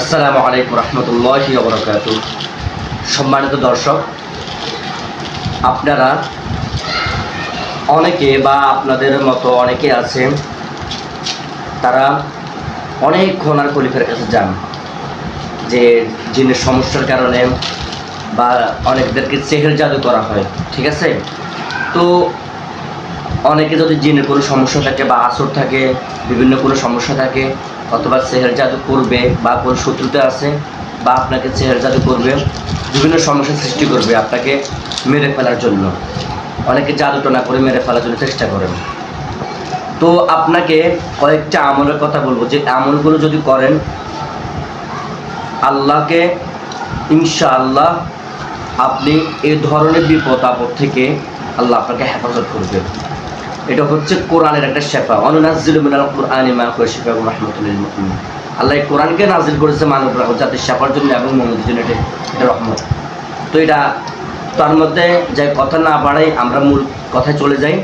আসসালামু আলাইকুম রহমতুল্লাহি বরকাত সম্মানিত দর্শক, আপনারা অনেকে বা আপনাদের মতো অনেকে আছেন, তারা অনেক খোনার খলিফের কাছে যান, যে জিনের সমস্যার কারণে বা অনেকদেরকে চেহের জাদু করা হয়, ঠিক আছে? তো অনেকে যদি জিনের কোনো সমস্যা থাকে বা আসর থাকে, বিভিন্ন কোনো সমস্যা থাকে অথবা চেহের জাদু করবে, বা কোনো শত্রুতে আছে, বা আপনাকে চেহের জাদু করবে, বিভিন্ন সমস্যার সৃষ্টি করবে আপনাকে মেরে ফেলার জন্য। অনেকে জাদু টোনা করে মেরে ফেলার জন্য চেষ্টা করেন। তো আপনাকে কয়েকটা আমলের কথা বলব। যে আমলগুলো যদি করেন, আল্লাহকে ইনশাআল্লাহ আপনি এ ধরনের বিপদ আপদ থেকে আল্লাহ আপনাকে হেফাজত করবে। এটা হচ্ছে কোরআনের একটা শেফা। অনুনাজিল মিনাল কোরআন মা হুয়া আল্লাহ এই কোরআনকে নাজিল করেছে মানব রাখো যাতে শেফার জন্য এবং মোহাম্মদের জন্য এটা এটা রহমত। তো এটা তার মধ্যে যে কথা না বাড়াই আমরা মূল কথায় চলে যাই।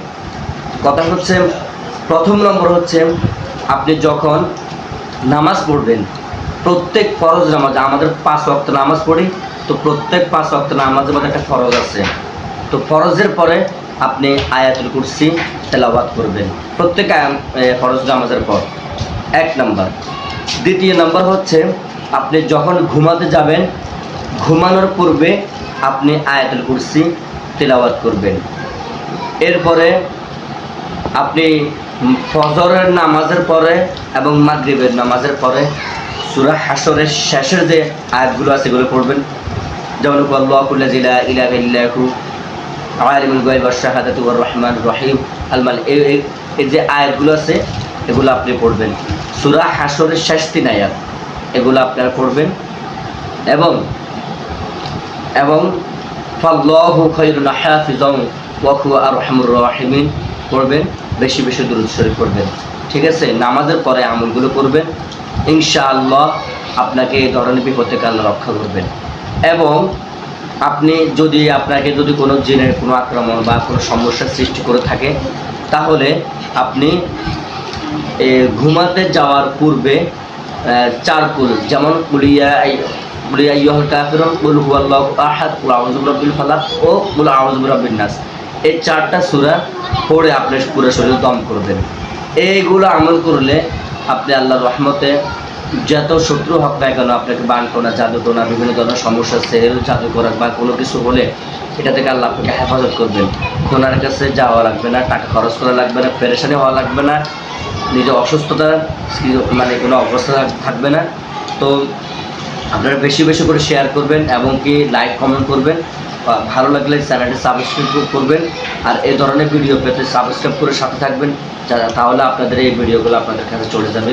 কথা হচ্ছে, প্রথম নম্বর হচ্ছে, আপনি যখন নামাজ পড়বেন, প্রত্যেক ফরজ নামাজ, আমাদের পাঁচ ওয়াক্ত নামাজ পড়ি, তো প্রত্যেক পাঁচ ওয়াক্ত নামাজের মধ্যে একটা ফরজ আছে। তো ফরজের পরে আপনি আয়াতুল কুরসি তেলাওয়াত করবেন। প্রত্যেক ফরজ নামাজের পর। এক নাম্বার। দ্বিতীয় নাম্বার হচ্ছে, আপনি যখন ঘুমাতে যাবেন, ঘুমানোর পূর্বে আপনি আয়াতুল কুরসি তেলাওয়াত করবেন। এরপরে আপনি ফজরের নামাজের পরে এবং মাগরিবের নামাজের পরে সুরা হাসরের শেষের যে আয়াতগুলো আছে, এগুলো পড়বেন। যেমন জিলা ইলাহা আলিমুল ওয়ার রহমান রহিম। আল মালিক এই যে আয়াতগুলো আছে, এগুলো আপনি পড়বেন। সুরা হাসরের শেষ তিন আয়াত, এগুলো আপনারা পড়বেন। এবং এবং বেশি বেশি দরুদ শরীফ করবেন ঠিক আছে? নামাজের পরে আমলগুলো করবেন ইনশাআল্লাহ আপনাকে এই ধরনের বিপদ থেকে আল্লাহ রক্ষা করবেন। এবং আপনি যদি আপনাকে যদি কোনো জিনের কোনো আক্রমণ বা কোনো সমস্যার সৃষ্টি করে থাকে তাহলে আপনি ঘুমাতে যাওয়ার পূর্বে আহ, চার কুল যেমন কুলিয়া কুল আহাদ কুল ও নাস। এই চারটা সূরা পড়ে আপনি পুরো শরীর দম করবেন এইগুলো আমল করলে আপনি আল্লাহর রহমতে যত শত্রু হোক না কেন আপনাকে বান টোনা জাদু টোনা বিভিন্ন ধরনের সমস্যা, সেল, জাদু করা বা কোনো কিছু হলে এটা থেকে আল্লাহ আপনাকে হেফাজত করবেন। ওনার কাছে যাওয়া লাগবে না, টাকা খরচ করা লাগবে না, পেরেশানি হওয়া লাগবে না, নিজের অসুস্থতা মানে কোনো অবস্থা থাকবে না। তো আপনারা বেশি বেশি করে শেয়ার করবেন এবং কি লাইক কমেন্ট করবেন। ভালো লাগলে চ্যানেলটি সাবস্ক্রাইব করবেন। আর এই ধরনের ভিডিও পেতে সাবস্ক্রাইব করে সাথে থাকবেন তাহলে আপনাদের এই ভিডিওগুলো আপনাদের কাছে চলে যাবে।